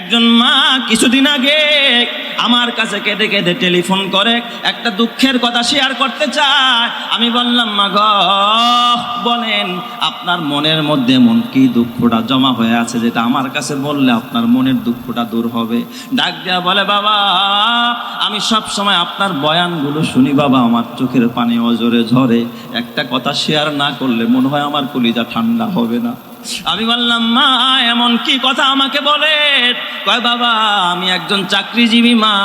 একজন মা কিছুদিন আগে আমার কাছে কেঁদে কেঁদে টেলিফোন করে, একটা দুঃখের কথা শেয়ার করতে চায়। আমি বললাম, মা গ, বলেন, আপনার মনের মধ্যে এমন কি দুঃখটা জমা হয়ে আছে যেটা আমার কাছে বললে আপনার মনের দুঃখটা দূর হবে? ডাক দেওয়া বলে, বাবা, আমি সব সময় আপনার বয়ানগুলো শুনি, বাবা, আমার চোখের পানি অজরে ঝরে। একটা কথা শেয়ার না করলে মনে হয় আমার কলিজা ঠান্ডা হবে না। আমি বললাম, মা, এমন কি কথা আমাকে বলে? কয়, বাবা, আমি একজন চাকরিজীবী মা।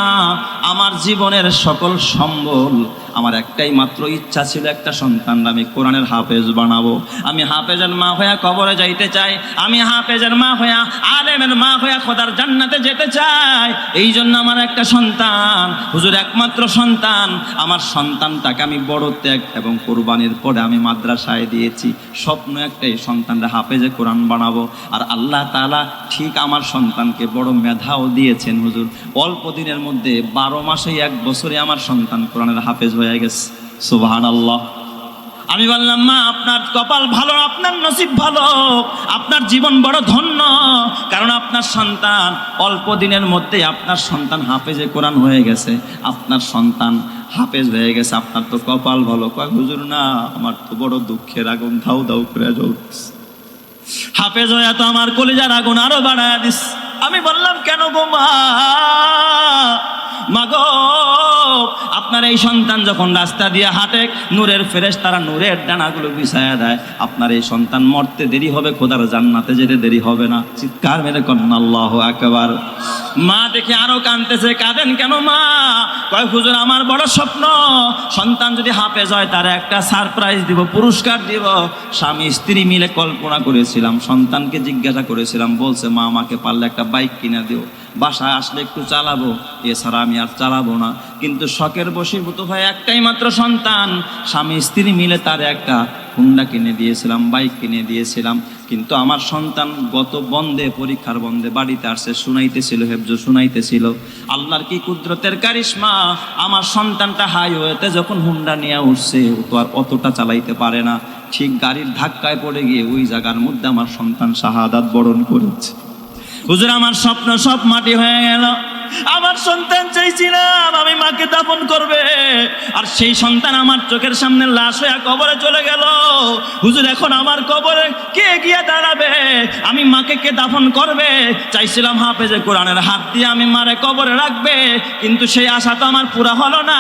আমার জীবনের সকল সম্বল আমার একটাই মাত্র ইচ্ছা ছিল একটা সন্তান আমি কোরআনের হাফেজ বানাবো। আমি হাফেজের মা হইয়া কবরে যাইতে চাই, আমি হাফেজের মা হইয়া আলেমের মা হইয়া খোদার জান্নাতে যেতে চাই। এই জন্য আমার একটা সন্তান, হুজুর একমাত্র সন্তান। আমার সন্তানটাকে আমি বড় ত্যাগ এবং কোরবানির পরে আমি মাদ্রাসায় দিয়েছি। স্বপ্ন একটাই, সন্তানরা হাফেজে কোরআন বানাবো। আর আল্লাহ তাআলা ঠিক আমার সন্তানকে বড় মেধাও দিয়েছেন, হুজুর। অল্প দিনের মধ্যে বারো মাসেই এক বছরে আমার সন্তান কোরআনের হাফেজ হয়ে গেছে। সুবাহান আল্লাহ আমি বললাম, মা, আপনার কপাল ভালো, আপনার নসিব ভালো, আপনার জীবন বড় ধন্য। কারণ আপনার সন্তান, অল্প দিনের মধ্যে আপনার সন্তান হাফেজে কোরআন হয়ে গেছে। আপনার সন্তান হাফেজ হয়ে গেছে। আপনার তো কপাল ভালো। কয়, হুজুর, না, আমার তো বড় দুঃখের আগুন, ধাউ ধাউ করে জ্বলতেছে। হাফেজ হয়ে তো আমার কলিজার আগুন আরও বাড়ায় দিস আমি বললাম, কেন গো মা? মাগো, আপনার এই সন্তান যখন রাস্তা দিয়ে হাঁটে, নূরের ফেরেশ তারা নূরের ডানাগুলো বিছায়া দেয়। আপনার এই সন্তান মরতে দেরি হবে, খোদার জান্নাতে যেতে দেরি হবে না। চিৎকার মেরে কন্যা, আল্লাহ একবার মা দেখে আরও কানতেছে কাঁদেন কেন মা? কয়, হুজুর, আমার বড় স্বপ্ন। সন্তান যদি হাফেজ হয় তার একটা সারপ্রাইজ দিব, পুরস্কার দিব। স্বামী, স্ত্রী মিলে কল্পনা করেছিলাম, সন্তানকে জিজ্ঞাসা করেছিলাম, বলছে, মা, আমাকে পারলে একটা বাইক কিনে দিও। বাসায় আসলে একটু চালাবো, এছাড়া আমি আর চালাবো না। কিন্তু শখের বশীভূত হয়ে একটাই মাত্র সন্তান। স্বামী, স্ত্রী মিলে তার একটা হুন্ডা কিনে দিয়েছিলাম, বাইক কিনে দিয়েছিলাম। কিন্তু আমার সন্তান গত বন্ধে, পরীক্ষার বন্ধে বাড়িতে আসছে শুনাইতেছিল, হেফজ শুনাইতেছিল। আল্লাহর কি কুদরতের কারিশমা? আমার সন্তানটা হাইওয়েতে যখন হুন্ডা নিয়ে উঠছে তো আর অতটা চালাইতে পারে না। ঠিক গাড়ির ধাক্কায় পড়ে গিয়ে ওই জায়গার মধ্যে আমার সন্তান শাহাদাত বরণ করেছে। হুজুর আমার স্বপ্ন সব মাটি হয়ে গেল। আমার সন্তান চাইছিলাম আমি মাকে দাফন করবে। আর সেই সন্তান আমার চোখের সামনে লাশ হয়ে কবরে চলে গেল। হুজুর, এখন আমার কবরে কে গিয়ে দাঁড়াবে? আমি মাকে কে দাফন করবে? চাইছিলাম হাফেজে কোরআনের হাত দিয়ে আমি মারে কবরে রাখবে, কিন্তু সেই আশা তো আমার পুরা হলো না।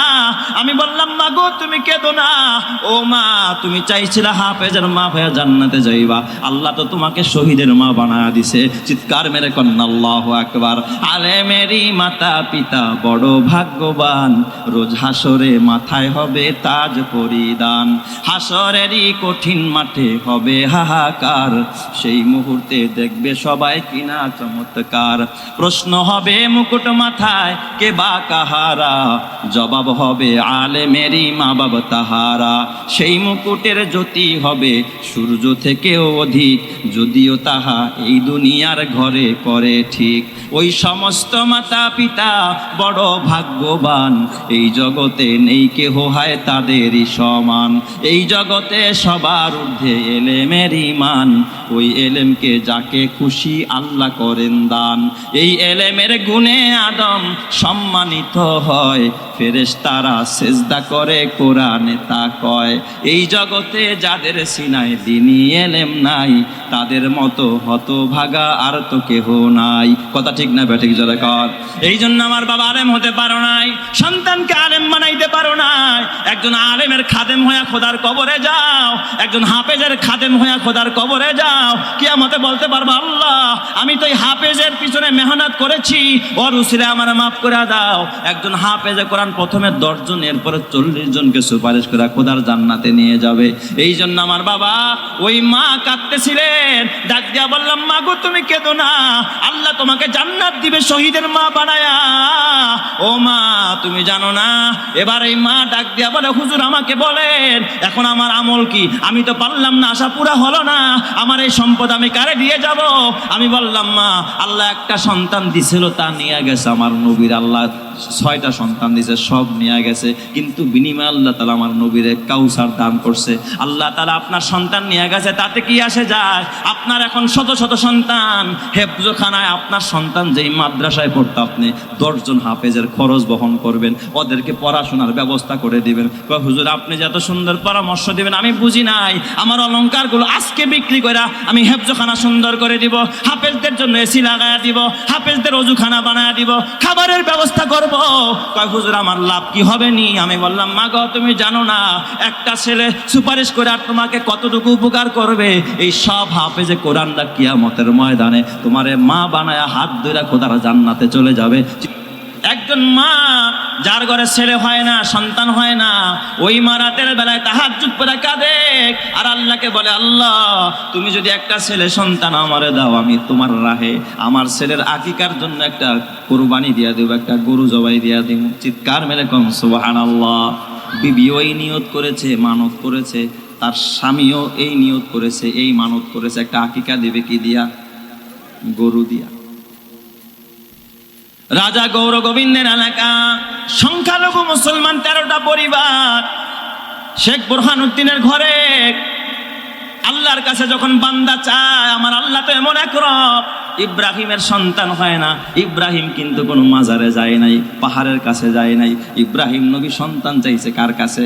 আমি বললাম, মা গো, তুমি কেঁদো না। ও মা, তুমি চাইছিলে হাফেজের মা হয়ে জান্নাতে যাইবা। আল্লাহ তো তোমাকে শহীদের মা বানা দিছে। চিৎকার মেরে কন্যা আল্লাহ একবার আলে মেরি মাতা পিতা বড় ভাগ্যবান। রোজ হাসরে মাথায় হবে তাজ পরিধান। হাসরেরই কঠিন মাঠে হবে হাহাকার। সেই মুহূর্তে দেখবে সবাই কিনা চমৎকার। প্রশ্ন হবে মুকুট মাথায় কে বা কাহারা? জবাব হবে আলে মেরি মা বাবা তাহারা। সেই মুকুটের জ্যোতি হবে সূর্য থেকেও অধিক। যদিও তাহা এই দুনিয়ার ঘরে করে ঠিক। ওই সমস্ত মাতা পিতা বড় ভাগ্যবান। এই জগতে নেই কেহ হয় তাদেরই সমান। এই জগতে সবার ঊর্ধ্বে এলেমের ইমান ওই এলেমকে যাকে খুশি আল্লাহ করেন দান। এই এলেমের গুণে আদম সম্মানিত হয়। ফেরেশতারা সেজদা করে, কোরআনে তা কয়। এই জগতে যাদের সিনায় দিনই এলেম নাই, তাদের মতো হতভাগা আর তো কেহ নাই। কথা ঠিক না, ব্যাঠিক জোরে কর। এই জন্য আমার বাবা আলেম হতে পারো নাই, সন্তানকে আলেম বানাইতে পারো নাই। একজন আলেমের খাদেম হইয়া খোদার কবরে যাও, একজন হাফেজের খাদেম হইয়া খোদার কবরে যাও। কি আমাকে বলতে পারব, আল্লাহ, আমি তো এই হাফেজের পিছনে মেহনত করেছি, ওর উসিলে আমার মাফ করে দাও। একজন হাফেজে কোরআন প্রথমে দশজন এরপরে চল্লিশ জনকে সুপারিশ করে খোদার জান্নাতে নিয়ে যাবে। এই জন্য আমার বাবা ওই মা কাঁদতেছিলেন, ডাক দিয়া বললাম, মা গো, তুমি কেঁদো না। আল্লাহ তোমাকে জান্নাত দিবে, শহীদের মা বানায়া, ও মা, তুমি জানো না? এবার এই মা ডাক দিয়া বলে, হুজুর আমাকে বলেন, এখন আমার আমল কি? আমি তো পারলাম না, আশা পুরা হলো না। আমার এই সম্পদ আমি কারে দিয়ে যাব? আমি বললাম, মা, আল্লাহ একটা সন্তান দিছিল, তা নিয়ে গেছে আমার নবীর আল্লাহ। ছয়টা সন্তান দিছে, সব নিয়ে গেছে। কিন্তু বিনিময়ে আল্লাহ তালা আমার নবীরে কাউসার দান করছে। আল্লাহ তালা আপনার সন্তান নিয়ে গেছে, তাতে কি আসে যায়? আপনার এখন শত শত সন্তান। হেফজোখানায় আপনার সন্তান যেই মাদ্রাসায় পড়তো আপনি, দশজন হাফেজের খরচ বহন করবেন, ওদেরকে পড়াশোনার ব্যবস্থা করে দিবেন। হুজুর, আপনি যে এত সুন্দর পরামর্শ দিবেন, আমি বুঝি নাই। আমার অলংকারগুলো আজকে বিক্রি করে আমি হেফজোখানা সুন্দর করে দিব। হাফেজদের জন্য এসি লাগায়া দিব, হাফেজদের অজুখানা বানায়া দিব। খাবারের ব্যবস্থা করব? কয়, হুজুর, আমার লাভ কি হবে নি আমি বললাম মা গো তুমি জানো না, একটা ছেলে সুপারিশ করে আর তোমাকে কতটুকু উপকার করবে? এই সব হাফেজে কোরআনটা কিয়ামতের ময়দানে তোমারে মা বানায় হাত ধরে খোদারা জান্নাতে চলে যাবে। একজন মা, যার ঘরে ছেলে হয় না, সন্তান হয় না, ওই মা রাতের বেলায় তাহার চুপ করে কাঁদে আর আল্লাহকে বলে, আল্লাহ, তুমি যদি একটা ছেলে সন্তান আমারে দাও, আমি তোমার রাহে, আমার ছেলের আকিকার জন্য একটা কোরবানি দিয়া দেবো, একটা গরু জবাই দিয়া দিব। চিৎকার মেলে কম সুবাহান আল্লাহ বিবিও এই নিয়ত করেছে, মানত করেছে, তার স্বামীও এই নিয়ত করেছে, এই মানত করেছে, একটা আকিকা দেবে কি দিয়া? গরু দিয়া। রাজা গৌর গোবিন্দের এলাকা, সংখ্যালঘু মুসলমান তেরোটা পরিবার। শেখ বোরহান উদ্দিনের ঘরে আল্লাহর কাছে যখন বান্দা চায়, আমার আল্লাহ তো এমন এক রব, ইব্রাহিমের সন্তান হয় না। ইব্রাহিম কিন্তু কোনো মাজারে যায় নাই, পাহাড়ের কাছে যায় নাই। ইব্রাহিম নবী সন্তান চাইছে কার কাছে?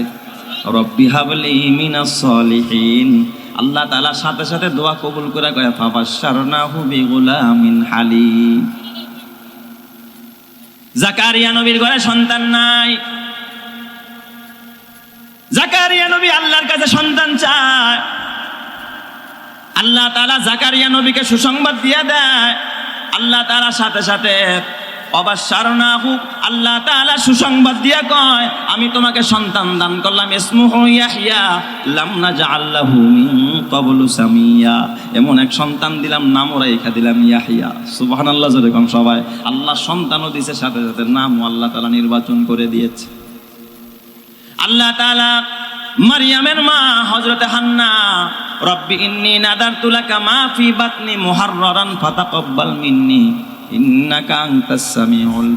আল্লাহ তাআলা সাথে সাথে দোয়া কবুল করে কয়, ফাবাশশারনাহু বিগুলামিন হালিম। জাকারিয়া নবীর ঘরে সন্তান নাই। জাকারিয়া নবী আল্লাহর কাছে সন্তান চায়। আল্লাহ তাআলা জাকারিয়া নবীকে সুসংবাদ দিয়ে দেয়। আল্লাহ তাআলা সাথে সাথে আল্লাহ সুসংবাদ দিয়ে কয়, আমি তোমাকে সন্তান দান করলাম, ইসমুহু মিন এমন এক সন্তান দিলাম, নামও রাইখা দিলাম, ইয়াহইয়া। সুবহানাল্লাহ, জোরে কোন সবাই। আল্লাহ সন্তানও দিছে সাথে সাথে, নামও আল্লাহ তাআলা নির্বাচন করে দিয়েছে। আল্লাহ মারিয়ামের মা, হযরতে হান্না, রব্বি ইন্নী নাদারতু লাকা মা বাতনি মিন্নি। ইন্নাকা আনতাস সামিউল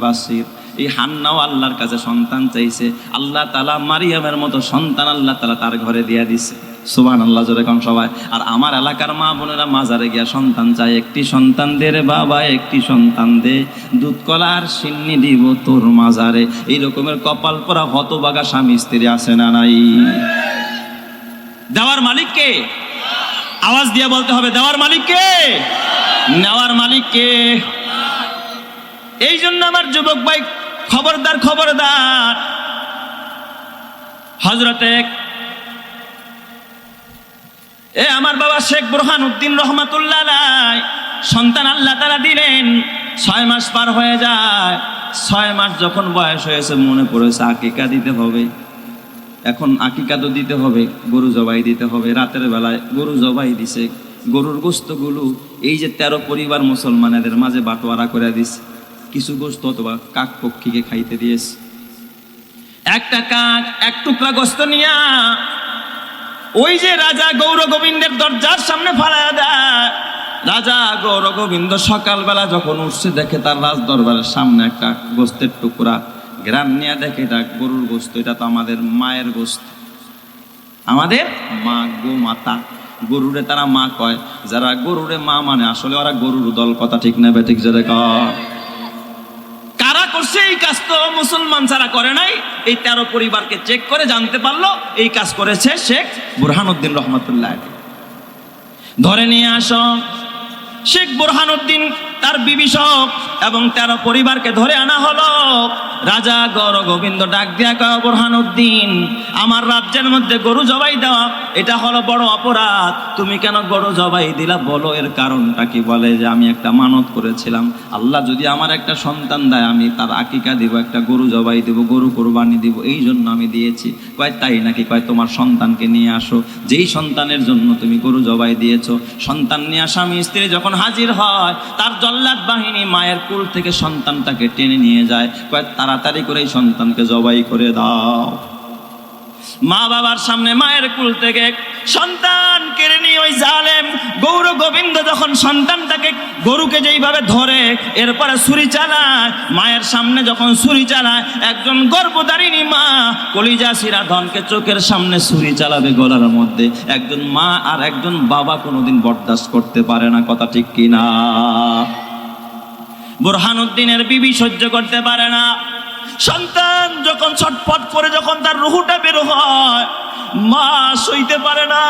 এই হান্নাও আল্লাহর কাছে সন্তান চাইছে। আল্লাহ তাআলা মারিয়ামের মতো সন্তান আল্লাহ তাআলা তার ঘরে দিয়া দিছে। সুবান আল্লাহ জোরে কম সবাই। আর আমার এলাকার মা বোনেরা মাজারে গিয়া সন্তান চায়। একটি সন্তান দে রে বাবা, একটি সন্তান দে। দুধ কলার সিন্নি দিব তোর মাজারে। এই রকমের কপাল পরা হতবাগা স্বামী, স্ত্রী আছে না নাই? দেওয়ার মালিক কে? আওয়াজ দিয়ে বলতে হবে, দেওয়ার মালিক কে? নেওয়ার মালিক কে? এই জন্য আমার যুবক ভাই খবরদার খবরদার। হজরতে এ আমার বাবা শেখ বুরহান উদ্দিন রহমাতুল্লাহ সন্তান আল্লাহ তারা দিলেন, ছয় মাস পার হয়ে যায়। ছয় মাস যখন বয়স হয়েছে, মনে পড়েছে আকিকা দিতে হবে। এখন আকিকা তো দিতে হবে, গরু জবাই দিতে হবে। রাতের বেলায় গরু জবাই দিছে, গরুর গোস্তগুলো এই যে তেরো পরিবার মুসলমানেদের মাঝে বাটোয়ারা করে দিছে। কিছু গোস্ত অথবা কাক পক্ষীকে খাইতে দিয়েছে। একটা কাক এক টুকরা গোস্ত নিয়া ওই যে রাজা গৌর গোবিন্দের দরজার সামনে ফালায়া দেয়। রাজা গৌর গোবিন্দ সকালবেলা যখন উঠছে, দেখে তার রাজ দরবারের সামনে একটা গোস্তের টুকরা। গ্রাম নিয়ে দেখে এটা গরুর গোস্ত, এটা তো আমাদের মায়ের গোস্ত। আমাদের মা গো মাতা, গরুরে তারা মা কয়। যারা গরুরে মা মানে আসলে ওরা গরুর দল কথা ঠিক নেবে ঠিক যেটা কয়। এই কাজ তো মুসলমান ছাড়া করে নাই। এই তেরো পরিবারকে চেক করে জানতে পারল, এই কাজ করেছে শেখ বুরহানুদ্দিন রহমতুল্লাহ। ধরে নিয়ে আস, শেখ বুরহানুদ্দিন তার সহ এবং তেরো পরিবারকে ধরে আনা হলো। রাজা গৌর গোবিন্দ ডাক দিয়া কয়, বুরহানুদ্দিন, আমার রাজ্যের মধ্যে গরু জবাই দেওয়া এটা হলো বড় অপরাধ। তুমি কেন গরু জবাই দিলা? বলো, এর কারণটা কি? বলে যে, আমি একটা মানত করেছিলাম। আল্লাহ যদি আমার একটা সন্তান দেয়, আমি তার আকিকা দিব, একটা গরু জবাই দিব, গরু কোরবানি দিব, এই জন্য আমি দিয়েছি। কয়, তাই নাকি? কয়, তোমার সন্তানকে নিয়ে আসো। যেই সন্তানের জন্য তুমি গরু জবাই দিয়েছ, সন্তান নিয়ে স্বামী স্ত্রী যখন হাজির হয়, তার জাল্লাদ বাহিনী মায়ের কুল থেকে সন্তানটাকে টেনে নিয়ে যায়। কয়েক তাড়াতাড়ি করে সন্তানকে জবাই করে দাও। মা বাবার সামনে মায়ের কুল থেকে সন্তান কেড়ে নিয়ে ওই জালেম গৌর গোবিন্দ যখন সন্তানটাকে গরুকে যেইভাবে ধরে, এরপরে ছুরি চালায়, মায়ের সামনে যখন ছুরি চালায়, একজন গর্ভধারিণী মা কলিজা সিরা ধনকে চোখের সামনে ছুরি চালাবে গলার মধ্যে। একজন মা আর একজন বাবা কোনোদিন বরদাস্ত করতে পারে না, কথা ঠিক কিনা? বুরহানুদ্দিনের বিবি সহ্য করতে পারে না। সন্তান যখন ছটফট করে যখন তার রুহুটা বের হয়, মা সইতে পারে না।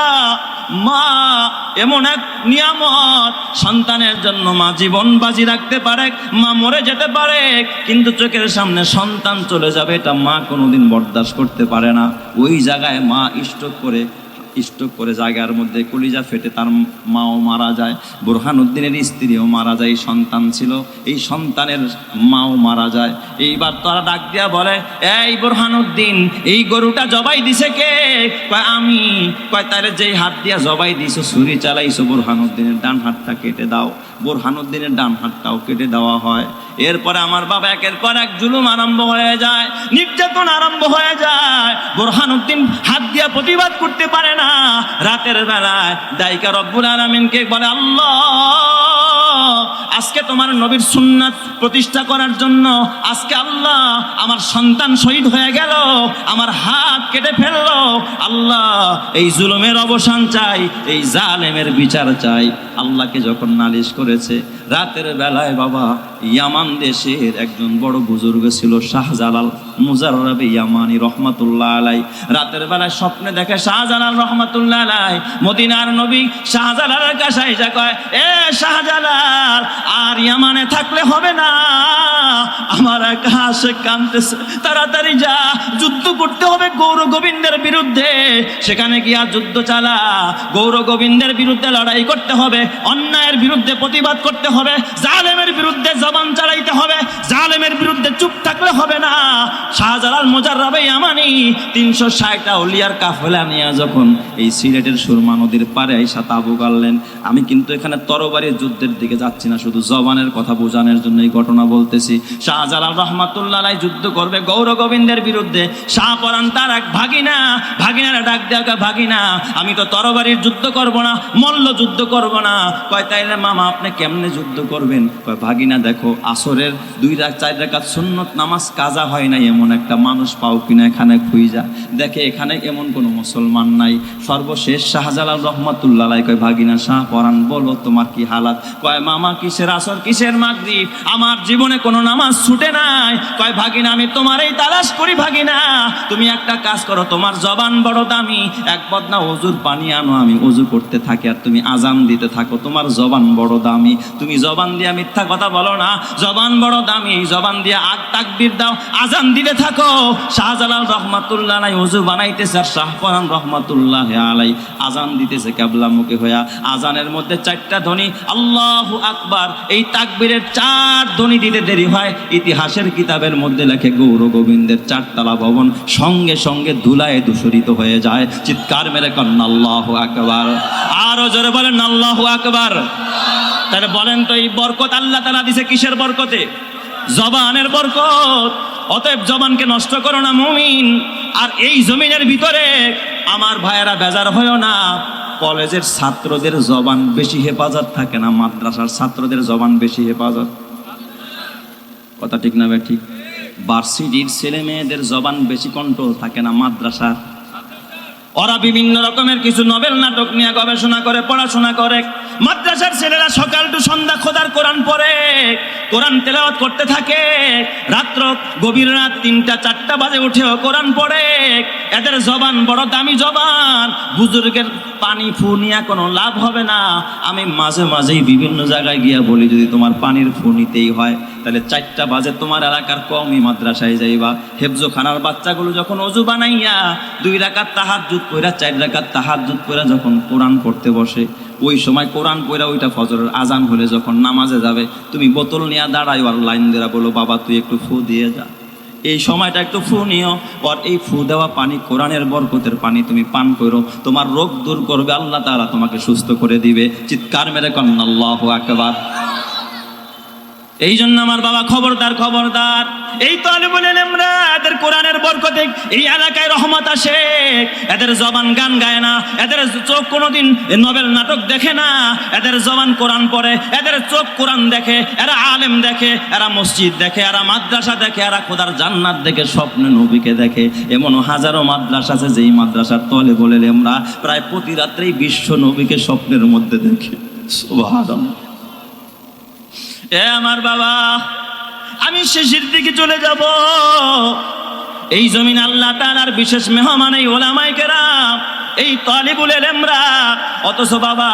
মা এমন এক নিয়ামত, সন্তানের জন্য মা জীবন বাজি রাখতে পারে, মা মরে যেতে পারে, কিন্তু চোখের সামনে সন্তান চলে যাবে, এটা মা কোনোদিন বরদাস্ত করতে পারে না। ওই জায়গায় মা স্ট্রোক করে স্ট্রোক করে জায়গার মধ্যে কলিজা ফেটে তার মাও মারা যায়। বুরহানুদ্দিনের স্ত্রীও মারা যায় সন্তান ছিল। এই সন্তানের মাও মারা যায়। এইবার তারা ডাক দিয়া বলে, এই বুরহানুদ্দিন, এই গরুটা জবাই দিছে কে? কয়, আমি। কয় তারে যেই হাত দিয়া জবাই দিছো, ছুরি চালাইছো, বুরহানুদ্দিনের ডান হাতটা কেটে দাও। বুরহানুদ্দিনের ডান হাতটাও কেটে দেওয়া হয়। এরপরে আমার বাবা একের পর এক জুলুম আরম্ভ হয়ে যায়, নির্যাতন আরম্ভ হয়ে যায়। বোরহানুদ্দিন হাত দিয়া প্রতিবাদ করতে পারে না। রাতের বেলায় দায়িকা রব্বুল আলমিনকে বলে আল্লাহ আজকে তোমার নবীর সুন্নাত প্রতিষ্ঠা করার জন্য আজকে আল্লাহ আমার সন্তান শহীদ হয়ে গেল, আমার হাত কেটে ফেলল। আল্লাহ এই জুলুমের অবসান চাই, এই জালেমের বিচার চাই। আল্লাহকে যখন নালিশ করেছে, রাতের বেলায় বাবা ইয়ামান দেশের একজন বড় বুজুর্গ ছিল, শাহজালাল মুজাররাবে ইয়ামানি রহমাতুল্লাহ আলাই। রাতের বেলায় স্বপ্নে দেখে শাহজালাল রহমাতুল্লাহ আলাই। মদিনার নবী শাহজালালের কাছে এসে কয়, এ শাহজালাল, আর ইয়ামানে থাকলে হবে না আমার এক হাসে তাড়াতাড়ি যা, যুদ্ধ করতে হবে গৌর গোবিন্দের বিরুদ্ধে। সেখানে গিয়া যুদ্ধ চালা। গৌর গোবিন্দের বিরুদ্ধে লড়াই করতে হবে, অন্যায়ের বিরুদ্ধে প্রতিবাদ করতে হবে, জালেমের বিরুদ্ধে জবান চালাইতে হবে, জালেমের বিরুদ্ধে চুপ থাকলে হবে না। শাহজালাল মোজাররাবে আমানি তিনশো ষাটটা অলিয়ার কাফেলা নিয়ে যখন এই সিলেটের সুরমা নদীর পারে আইসা তাবু গাড়লেন, আমি কিন্তু এখানে তরবারির যুদ্ধের দিকে যাচ্ছি না, শুধু জবানের কথা বোঝানোর জন্য এই ঘটনা বলতেছি। শাহজালাল রহমাতুল্লাহ আলাই যুদ্ধ করবে গৌর গোবিন্দের বিরুদ্ধে। শাহপরান তার এক ভাগিনা। ভাগিনারা ডাক দেওয়া ভাগিনা, আমি তো তরবারির যুদ্ধ করব না, মল্ল যুদ্ধ করব না। কয়, তাইলে মামা, আপনি কেমনে যুদ্ধ করবেন? কয়, ভাগিনা, দেখো, আসরের দুই রাত চার রাকাত সুন্নত নামাজ কাজা হয় নাই, এমন একটা মানুষ পাও কিনা এখানে খুঁজা। দেখে এখানে এমন কোনো মুসলমান নাই। সর্বশেষ শাহজালাল রহমাতুল্লাহ আলাই কয়, ভাগিনা, শাহ পরান বলো তোমার কি হালাত? কয়, মামা, কিসের আসর, কিসের মাগরিব? আমার জীবনে কোনো নামাজ ছুটে নাই। কয়, ভাগিনা, আমি তোমারই তালাশ করি, ভাগিনা। তুমি একটা কাজ করো, তোমার জবান বড় দামি। এক বদনা অজুর পানি আনো, আমি অজু করতে থাকি আর তুমি আজান দিতে থাকো, তোমার জবান বড় দামি। তুমি জবান দিয়ে মিথ্যা কথা বলো না। জবান বড় দামি, এই জবান দিয়ে আগ তাকবির দাও, আজান দিতে থাকো। শাহজালাল রহমাতুল্লাহ আলাই অজু বানাইতেছে আর শাহপরান রহমাতুল্লাহ আলাই। আজান দিতেছে কেবলা মুখে হইয়া। আজানের মধ্যে চারটা ধ্বনি, আল্লাহ আকবার। এই তাকবীরের চার ধ্বনি দিতে দেরি হয়, ইতিহাসের কিতাবের মধ্যে লেখে গৌর গোবিন্দের চারতলা ভবন, সঙ্গে সঙ্গে ধুলায় দূষরিত হয়ে যায়, চিৎকার মেরে করেন আল্লাহ আকবার। আরও জোরে বলেন, আল্লাহ আকবার। তাহলে বলেন তো, এই বরকত আল্লাহ তালা দিছে কিসের বরকতে? জবানের বরকত। অতএব জবানকে নষ্ট করো না, মুমিন। আর এই জমিনের ভিতরে আমার ভাইয়েরা বেজার হয়েও না। কলেজের ছাত্রদের জবান বেশি হেফাজত থাকে না, মাদ্রাসার ছাত্রদের জবান বেশি হেফাজত। কথা ঠিক না ঠিক ভার্সিটির ছেলে মেয়েদের জবান বেশি কন্ট্রোল থাকে না মাদ্রাসার। ওরা বিভিন্ন রকমের কিছু নভেল নাটক নিয়ে গবেষণা করে, পড়াশোনা করে। মাদ্রাসার ছেলেরা সকাল টু সন্ধ্যা খোদার কোরআন পড়ে। কোরআন তেলাওয়াত করতে থাকে। রাত্র গভীর রাত তিনটা, চারটা বাজে উঠেও কোরআন পড়ে। এদের জবান বড় দামি জবান। বুজুর্গের পানি ফু নিয়ে কোনো লাভ হবে না। আমি মাঝে মাঝেই বিভিন্ন জায়গায় গিয়া বলি, যদি তোমার পানির ফু নিতেই হয়, তাহলে চারটা বাজে তোমার এলাকার কমই মাদ্রাসায় যাইবা। হেফজোখানার বাচ্চাগুলো যখন অজু বানাইয়া দুই রাকাত তাহার জুত কইরা, চার রাকাত তাহার জুত কইরা যখন কোরআন পড়তে বসে, ওই সময় কোরআন পড়া ওইটা ফজরের আজান হলে যখন নামাজে যাবে, তুমি বোতল নিয়ে দাঁড়াই আর লাইন দেওয়া বলো, বাবা, তুই একটু ফু দিয়ে যা। এই সময়টা একটু ফু নিও। আর এই ফু দেওয়া পানি, কোরআনের বরকতের পানি তুমি পান করো। তোমার রোগ দূর করবে, আল্লাহ তারা তোমাকে সুস্থ করে দিবে। চিৎকার মেরে কন্যা আল্লাহ আকবার। এই জন্য আমার বাবা খবরদার খবরদার। এই তলে বলেন আমরা এদের কোরআনের বরকতে এই এলাকায় রহমত আসে। এদের জবান গান গায় না, এদের চোখ কোনোদিন নবেল নাটক দেখে না। এদের জবান কোরআন পড়ে, এদের চোখ কোরআন দেখে। এরা আলেম দেখে, এরা মসজিদ দেখে, এরা মাদ্রাসা দেখে, এরা খোদার জান্নাত দেখে, স্বপ্নে নবীকে দেখে। এমন হাজারো মাদ্রাসা আছে যেই মাদ্রাসার তলে বলে আমরা, প্রায় প্রতি রাত্রেই বিশ্ব নবীকে স্বপ্নের মধ্যে দেখে। সুবহানাল্লাহ। এ আমার বাবা, আমি শেষের দিকে চলে যাব। এই জমিন আল্লাহ তার বিশেষ মেহমান, এই ওলামাই কেরাম। এই তালিবুল এলেমরা, অথচ বাবা,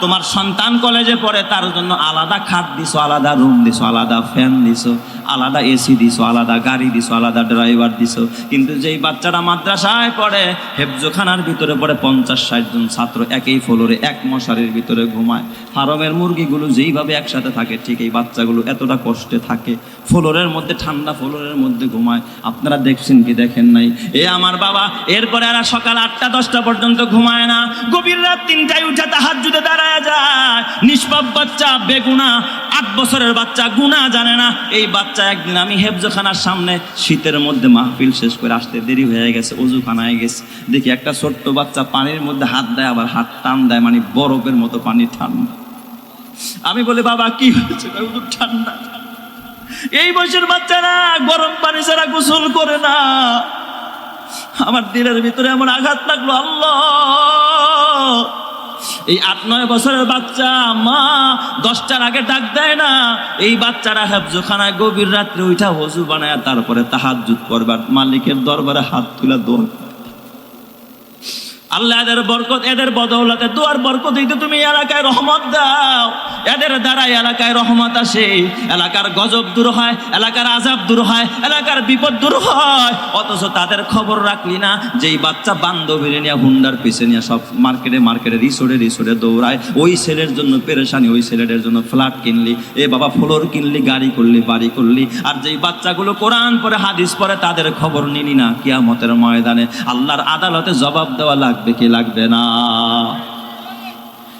তোমার সন্তান কলেজে পড়ে, তার জন্য আলাদা খাট দিছো, আলাদা রুম দিছো, আলাদা ফ্যান দিছো, আলাদা এসি দিছো, আলাদা গাড়ি দিছো, আলাদা ড্রাইভার দিছো। কিন্তু যেই বাচ্চারা মাদ্রাসায় পড়ে, হেফজোখানার ভিতরে পড়ে পঞ্চাশ, ষাট জন ছাত্র একই ফ্লোরে, এক মশারির ভিতরে ঘুমায়। ফার্মের মুরগিগুলো যেইভাবে একসাথে থাকে, ঠিক এই বাচ্চাগুলো এতটা কষ্টে থাকে। ফ্লোরের মধ্যে, ঠান্ডা ফ্লোরের মধ্যে ঘুমায়। আপনারা দেখছেন কি দেখেন নাই? এ আমার বাবা, এরপরে এরা সকাল আটটা, দশটা পর্যন্ত ঘুমায় না। গভীর রাত তিনটায় উঠে তাহার জুতে দাঁড়ায় যায়। নিষ্পাপ বাচ্চা, বেগুনা, আট বছরের বাচ্চা গুণা জানে না। এই বাচ্চা একদিন আমি হেফজোখানার সামনে শীতের মধ্যে মাহফিল শেষ করে আসতে দেরি হয়ে গেছে, অজুখানায় গেছে। দেখি একটা ছোট্ট বাচ্চা পানির মধ্যে হাত দেয়, আবার হাত টান দেয় মানে বরফের মতো পানি ঠান্ডা। আমি বলি, বাবা, কি হয়েছে? ঠান্ডা। এই বয়সের বাচ্চারা গরম পানি ছাড়া গোসল করে না। আমার দিলের ভিতরে এমন আঘাত লাগল, আল্লাহ। এই আট, নয় বছরের বাচ্চা, মা, দশটার আগে ডাক দেয় না। এই বাচ্চারা হেফজোখানায় গভীর রাত্রে উঠা হজু বানায়, তারপরে তাহার জুত করবার মালিকের দরবারে হাত তুলে দোয়া আল্লাহ এদের বরকত, এদের বদৌলতে দুয়ার বরকত দিতে তুমি এলাকায় রহমত দাও। এদের দ্বারা এলাকায় রহমত আসে। এলাকার গজব দূর হয়, এলাকার আজাব দূর হয়, এলাকার বিপদ দূর হয়। অথচ তাদের খবর রাখলি না, যেই বাচ্চা বান্ধবী নিয়ে হুন্ডার পিছে নিয়ে সব মার্কেটে মার্কেটে, রিসোর্টে রিসোর্টে দৌড়ায়, ওই ছেলের জন্য পেরেশানি, ওই ছেলেদের জন্য ফ্ল্যাট কিনলি, এ বাবা ফ্লোর কিনলি, গাড়ি করলি, বাড়ি করলি, আর যেই বাচ্চাগুলো কোরআন পরে হাদিস পরে তাদের খবর নিলি না, কিয়ামতের ময়দানে। আল্লাহর আদালতে জবাব দেওয়া লাগবে। কি লাগবে না?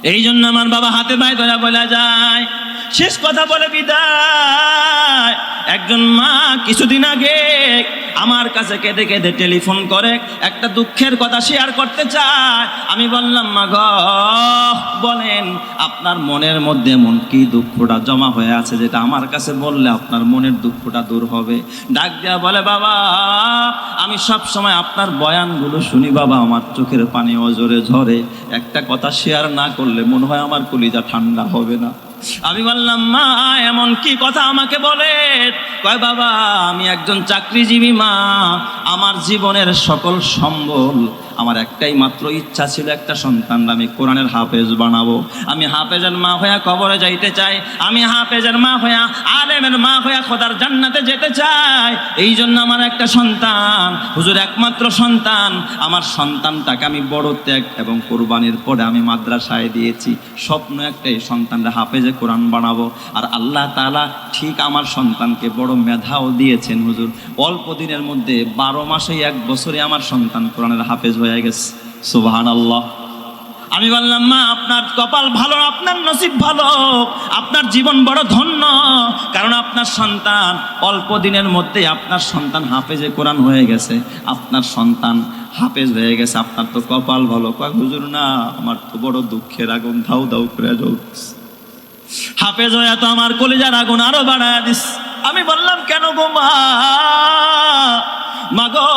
এই জন্য আমার বাবা হাতে পায়ে ধরা বলা যায় শেষ কথা বলে বিদায়। একজন মা কিছুদিন আগে আমার কাছে কেঁদে কেঁদে টেলিফোন করে, একটা দুঃখের কথা শেয়ার করতে চায়। আমি বললাম, মা গ, বলেন, আপনার মনের মধ্যে এমন কি দুঃখটা জমা হয়ে আছে যেটা আমার কাছে বললে আপনার মনের দুঃখটা দূর হবে? ডাক দেয়া বলে, বাবা, আমি সব সময় আপনার বয়ানগুলো শুনি, বাবা, আমার চোখের পানি অজরে ঝরে। একটা কথা শেয়ার না করলে মনে হয় আমার কলিজা ঠান্ডা হবে না। আমি বললাম, মা, এমন কি কথা আমাকে বলে? কয়, বাবা, আমি একজন চাকরিজীবী মা। আমার জীবনের সকল সম্বল, আমার একটাই মাত্র ইচ্ছা ছিল একটা সন্তান আমি কোরআনের হাফেজ বানাবো। আমি হাফেজের মা হইয়া কবরে যাইতে চাই। আমি হাফেজের মা হইয়া আলেমের মা হইয়া খোদার জান্নাতে যেতে চাই। এই জন্য আমার একটা সন্তান, হুজুর একমাত্র সন্তান। আমার সন্তানটাকে আমি বড় ত্যাগ এবং কোরবানির পরে আমি মাদ্রাসায় দিয়েছি। স্বপ্ন একটাই, সন্তানরা হাফেজে কোরআন বানাবো। আর আল্লাহ তাআলা ঠিক আমার সন্তানকে বড় মেধাও দিয়েছেন, হুজুর। অল্প দিনের মধ্যে বারো মাসেই এক বছরে আমার সন্তান কোরআনের হাফেজ হয়ে গেছে। সুবাহান আল্লাহ আমি বললাম, মা, আপনার কপাল ভালো, আপনার নসিব ভালো, আপনার জীবন বড় ধন্য। কারণ আপনার সন্তান, অল্প দিনের মধ্যে আপনার সন্তান হাফেজে কোরআন হয়ে গেছে। আপনার সন্তান হাফেজ হয়ে গেছে। আপনার তো কপাল ভালো। কয়, হুজুর, না, আমার তো বড় দুঃখের আগুন, ধাউ ধাউ করে জ্বলছে হাফেজ হয়ে তো আমার কলিজার আগুন আরও বাড়ায় দিস। আমি বললাম, কেন গো মা? মাগো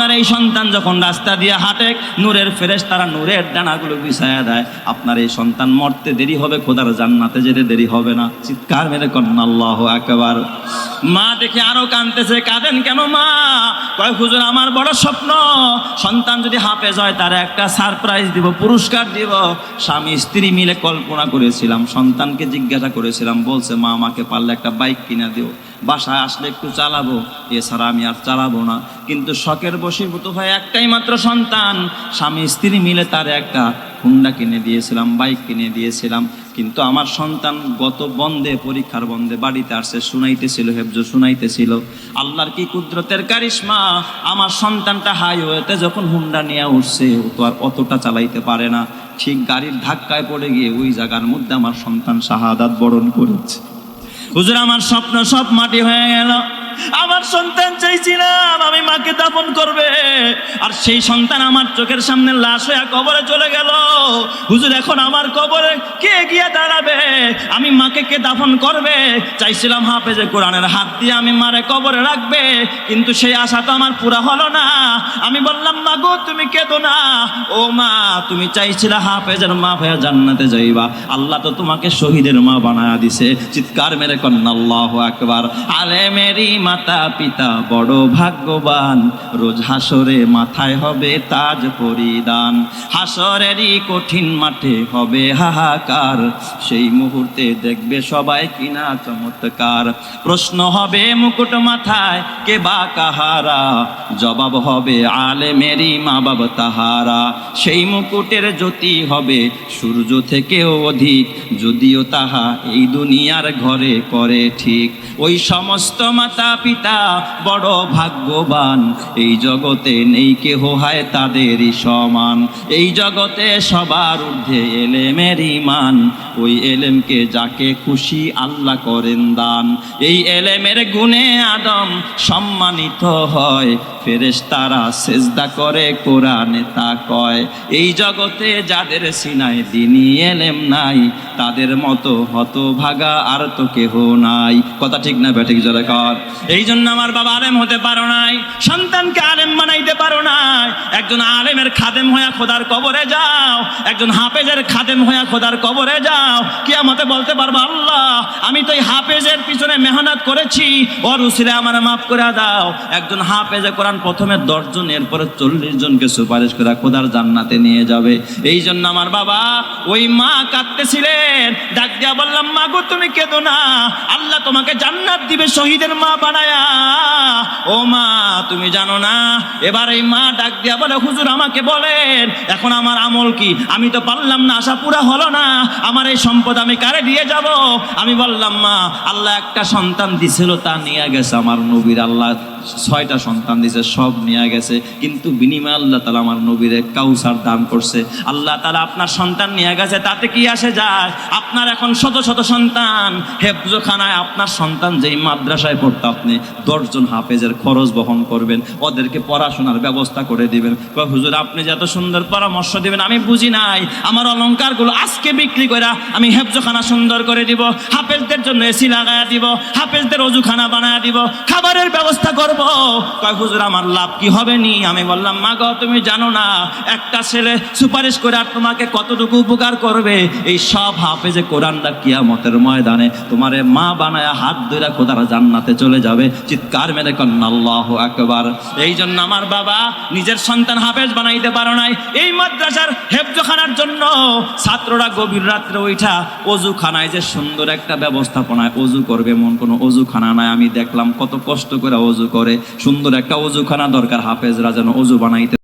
আপনার এই সন্তান যখন রাস্তা দিয়ে হাঁটে, নূরের ফেরেশ তারা নূরের ডানাগুলো বিছায়া দেয়। আপনার এই সন্তান মরতে দেরি হবে, খোদার জান্নাতে যেতে দেরি হবে না। চিৎকার মেরে আল্লাহ একবার মা দেখে আরও কানতেছে কাঁদেন কেন মা? কয়, হুজুর, আমার বড় স্বপ্ন। সন্তান যদি হাফেজ হয় তার একটা সারপ্রাইজ দিব, পুরস্কার দিব। স্বামী, স্ত্রী মিলে কল্পনা করেছিলাম, সন্তানকে জিজ্ঞাসা করেছিলাম, বলছে, মা, আমাকে পারলে একটা বাইক কিনা দিও। বাসায় আসলে একটু চালাবো। এছাড়া আমি আর চালাবো না। কিন্তু শখের বশীভূত হয়ে একটাই মাত্র সন্তান। স্বামী স্ত্রী মিলে তার একটা হুন্ডা কিনে দিয়েছিলাম, বাইক কিনে দিয়েছিলাম। কিন্তু আমার সন্তান গত বন্ধে পরীক্ষার বন্ধে বাড়িতে আসছে শুনাইতেছিল, হেফজ শুনাইতেছিল। আল্লাহর কি কুদরতের কারিশমা? আমার সন্তানটা হাইওয়েতে যখন হুন্ডা নিয়ে উঠছে, ও তো আর অতটা চালাইতে পারে না। ঠিক গাড়ির ধাক্কায় পড়ে গিয়ে ওই জায়গার মধ্যে আমার সন্তান শাহাদাত বরণ করেছে। হুজুর আমার স্বপ্ন সব মাটি হয়ে গেল। আমার সন্তান চাইছিলাম, আমি মাকে দাফন করবে। আর সেই সন্তান আমার চোখের সামনে লাশ হয়ে কবরে চলে গেল। হুজুর, এখন আমার কবরে কে গিয়ে দাঁড়াবে? আমি মাকে কে দাফন করবে? চাইছিলাম হাফেজে কোরআনের হাত দিয়ে আমি মারে কবরে রাখবে, কিন্তু সেই আশা তো আমার পুরা হলো না। আমি বললাম, মা গো, তুমি কেঁদো না। ও মা, তুমি চাইছিলে হাফেজের মা হয়ে জান্নাতে যাইবা। আল্লাহ তো তোমাকে শহীদের মা বানায় দিছে। চিৎকার মেরে কন্যা আল্লাহ আকবার। আলে মেরি মাতা পিতা বড় ভাগ্যবান। রোজ হাসরে মাথায় হবে তাজ পরিধান। হাসরেরই কঠিন মাঠে হবে হাহাকার। সেই মুহূর্তে দেখবে সবাই কিনা চমৎকার। প্রশ্ন হবে মুকুট মাথায় কে বা কাহারা? জবাব হবে আলে মেরি মা বাবা তাহারা। সেই মুকুটের জ্যোতি হবে সূর্য থেকেও অধিক। যদিও তাহা এই দুনিয়ার ঘরে করে ঠিক। ওই সমস্ত মাতা পিতা বড় ভাগ্যবান। এই জগতে নেই কেহ হয় তাদেরই সমান। এই জগতে সবার ঊর্ধ্বে এলেমের ইমান ওই এলেমকে যাকে খুশি আল্লাহ করেন দান। এই এলেমের গুণে আদম সম্মানিত হয়। ফেরেশতারা সেজদা করে, কোরআনে তা কয়। এই জগতে যাদের সিনায় দিনই এলেম নাই, তাদের মতো হতভাগা আর তো কেহ নাই। কথা ঠিক না ব্যাঠিক জোরে কর। এই জন্য আমার বাবা আলেম হতে পারো নাই, সন্তানকে আলেম বানাইতে পারো নাই। একজন আলেমের খাদেম হইয়া খোদার কবরে যাও, একজন হাফেজের খাদেম হইয়া খোদার কবরে যাও। কিয়ামতে বলতে পারব, আল্লাহ, আমি তো এই হাফেজের পিছনে মেহনত করেছি, ওর উসিলে আমার মাফ করে দাও। একজন হাফেজে কোরআন প্রথমে দশজন এরপরে চল্লিশ জনকে সুপারিশ করে খোদার জান্নাতে নিয়ে যাবে। এই জন্য আমার বাবা ওই মা কাঁদতেছিলেন, ডাক দিয়া বললাম, মা গো, তুমি কেঁদো না। আল্লাহ তোমাকে জান্নাত দিবে, শহীদের মা বানায়া, ও মা, তুমি জানো না, এবার এই মা ডাক দিয়া বলে, হুজুর আমাকে বলেন, এখন আমার আমল কি? আমি তো পারলাম না, আশা পুরা হলো না, আমার এই সম্পদ আমি কারে দিয়ে যাব? আমি বললাম, মা, আল্লাহ একটা সন্তান দিছিল, তা নিয়ে গেছে আমার নবীর আল্লাহ। ছয়টা সন্তান দিছে, সব নিয়ে গেছে। কিন্তু বিনিময়ে আল্লাহ তালা আমার নবীরে কাউসার দান করছে। আল্লাহ তালা আপনার সন্তান নিয়ে গেছে, তাতে কি আসে যায়? আপনার এখন শত শত সন্তান। হেফজোখানায় আপনার সন্তান যেই মাদ্রাসায় পড়তো আপনি, দশজন হাফেজের খরচ বহন করবেন, ওদেরকে পড়াশোনার ব্যবস্থা করে দিবেন। হুজুর, আপনি যে এত সুন্দর পরামর্শ দিবেন, আমি বুঝি নাই। আমার অলংকারগুলো আজকে বিক্রি করে আমি হেফজোখানা সুন্দর করে দিব, হাফেজদের জন্য এসি লাগায়া দিব, হাফেজদের অজুখানা বানায়া দিব, খাবারের ব্যবস্থা করব কয়, হুজুর, আমার লাভ কি হবে নি? আমি বললাম মা গো তুমি জানো না, একটা ছেলে সুপারিশ করে আর তোমাকে কতটুকু উপকার করবে? এই সব হাফেজে কোরআনটা কিয়ামতের ময়দানে তোমারে মা বানায়া হাত ধরে খোদারা জান্নাতে চলে যাবে। চিৎকার মেরে কন্যা, আল্লাহ একবার এই জন্য আমার বাবা নিজের সন্তান হাফেজ বানাইতে পারো নাই। এই মাদ্রাসার হেফজখানার জন্য ছাত্ররা গভীর রাত্রে ওইটা অজুখানায় যে সুন্দর একটা ব্যবস্থাপনায় অজু করবে এমন কোনো অজুখানা নাই। আমি দেখলাম কত কষ্ট করে অজু করে। সুন্দর একটা অজুখানা দরকার হাফেজরা যেন অজু বানাইতে